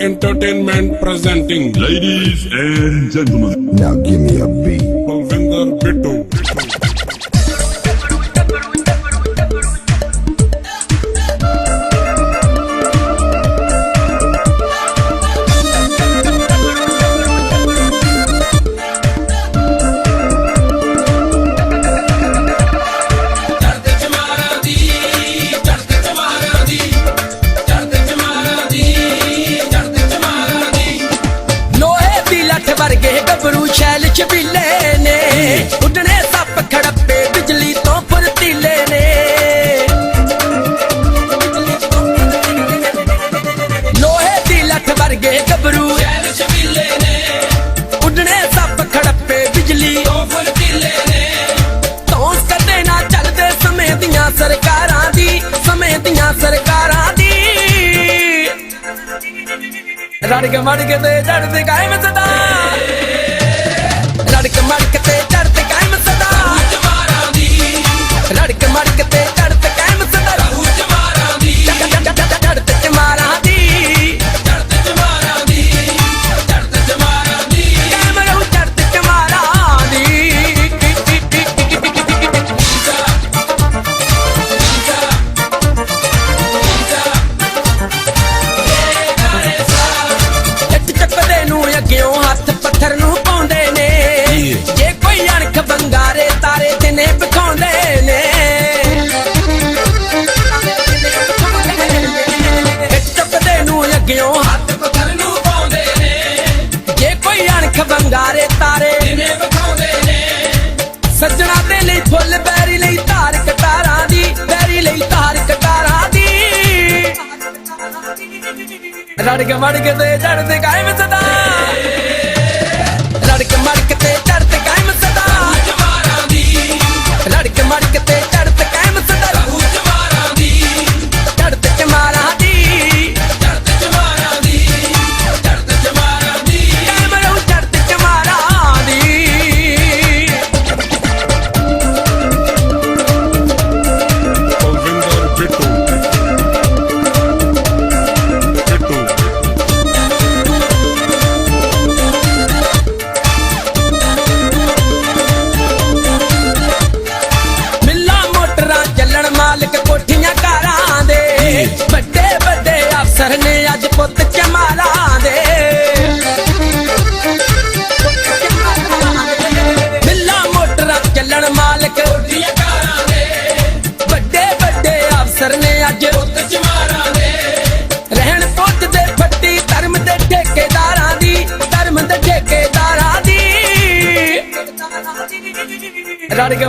Entertainment presenting. Ladies and gentlemen, now give me a beat. ਲੜਕ ਮੜਕ ਤੇ ਚੜਦੇ ਕਾਇਮ ਸਦਾ। ਲੜਕ ਮੜਕ ਤੇ ਚੜ ਅੱਗਿਓਂ ਹੱਥ ਪਕੜ ਨੂੰ ਪਾਉਂਦੇ ਨੇ। ਜੇ ਕੋਈ ਅਣਖ ਬੰਗਾਰੇ ਤਾਰੇ ਜਿਵੇਂ ਵਿਖਾਉਂਦੇ ਨੇ? ਸੱਜਣਾ ਦੇ ਲਈ ਫੁੱਲ, ਬੈਰੀ ਲਈ ਧਾਰ ਕਟਾਰਾਂ ਦੀ, ਬੈਰੀ ਲਈ ਧਾਰ ਕਟਾਰਾਂ ਦੀ। ਰੜ ਕੇ ਮੜ ਕੇ ਤੇ ਜੜ ਦੇ ਕਾਇਮ ਸਦਾ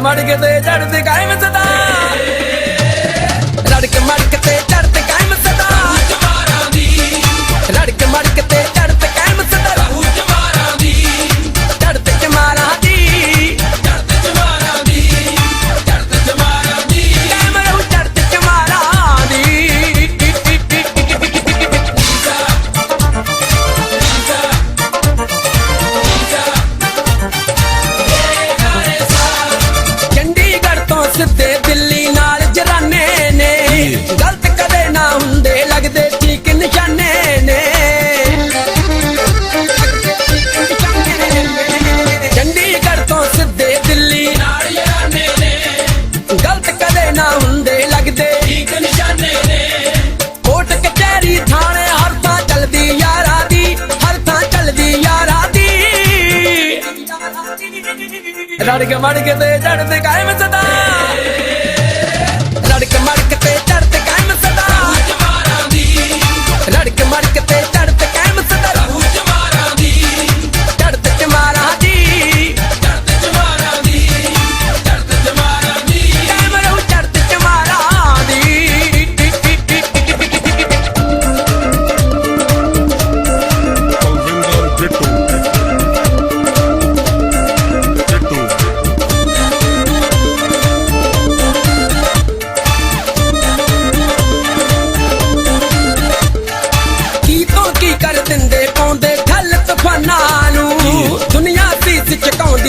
ਮੜ ਕੇ ਤੇ ਚੜਦੇ ਕਾਇਮ ਸਦਾ। ਨਾ ਹੁੰਦੇ ਥਾਣੇ ਹਰ ਥਾਂ ਚੱਲਦੀ ਯਾਰਾ ਹਰ ਥਾਂ ਚੱਲਦੀ ਯਾਰਾ ਦੀ ਰੜ ਤੇ ਜੜ ਤੇ ਕਾਇਮ ਸਦਾ। ਰੜ ਕੇ ਤੇ